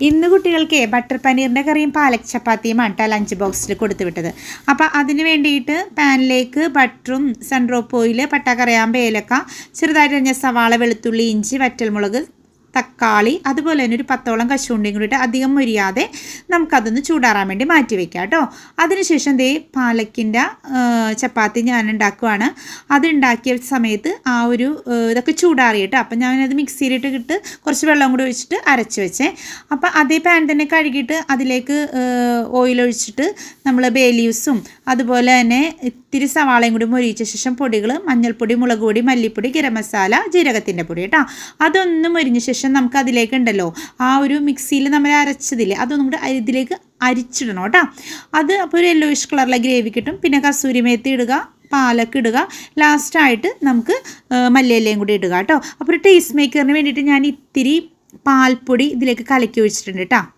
ഇന്ന് കുട്ടികൾക്ക് ബട്ടർ പനീറിന്റെ കറിയും പാലക് ചപ്പാത്തിയുമാണ് കേട്ടോ ലഞ്ച് ബോക്സിൽ കൊടുത്തു വിട്ടത് അപ്പോൾ അതിന് വേണ്ടിയിട്ട് പാനിലേക്ക് ബട്ടറും സൺറോപ്പ് ഓയിൽ പട്ടക്കറിയാമ്പ് ഏലക്ക ചെറുതായിട്ട് കഴിഞ്ഞ സവാള വെളുത്തുള്ളി ഇഞ്ചി വറ്റൽമുളക് തക്കാളി അതുപോലെ തന്നെ ഒരു പത്തോളം കശുവണ്ടിയും കൂടിയിട്ട് അധികം മുരിയാതെ നമുക്കതൊന്ന് ചൂടാറാൻ വേണ്ടി മാറ്റി വെക്കാം കേട്ടോ. അതിനുശേഷം ദേ പാലക്കിന്റെ ചപ്പാത്തി ഞാൻ ഉണ്ടാക്കുവാണ്. അത് ഉണ്ടാക്കിയ സമയത്ത് ആ ഒരു ഇതൊക്കെ ചൂടാറിയിട്ട് അപ്പം ഞാനത് മിക്സിയിലിട്ട് ഇട്ട് കുറച്ച് വെള്ളം കൂടി ഒഴിച്ചിട്ട് അരച്ച് വെച്ചേ. അപ്പം അതേ പാൻ തന്നെ കഴുകിയിട്ട് അതിലേക്ക് ഓയിലൊഴിച്ചിട്ട് നമ്മൾ ബേലീവ്സും അതുപോലെ തന്നെ ഇത്തിരി സവാളയും കൂടി മുരിയിച്ച ശേഷം പൊടികൾ മഞ്ഞൾപ്പൊടി മുളക് പൊടി മല്ലിപ്പൊടി ഗരം മസാല ജീരകത്തിന്റെ പൊടി കേട്ടോ. അതൊന്നും മുരിഞ്ഞ ശേഷം നമുക്ക് അതിലേക്ക് ഉണ്ടല്ലോ ആ ഒരു മിക്സിയിൽ നമ്മൾ അരച്ചതില്ലേ അതൊന്നും കൂടി അരി- ഇതിലേക്ക് അരിച്ചിടണം കേട്ടോ. അത് അപ്പോൾ ഒരു യെല്ലോയിഷ് കളറിലെ ഗ്രേവി കിട്ടും. പിന്നെ കസൂരി മേത്തി ഇടുക പാലക്ക് ഇടുക. ലാസ്റ്റായിട്ട് നമുക്ക് മല്ലിയിലയും കൂടി ഇടുക കേട്ടോ. അപ്പോൾ ഒരു ടേസ്റ്റ് മേക്കറിന് വേണ്ടിയിട്ട് ഞാൻ ഇത്തിരി പാൽപ്പൊടി ഇതിലേക്ക് കലക്കി ഒഴിച്ചിട്ടുണ്ട് കേട്ടോ.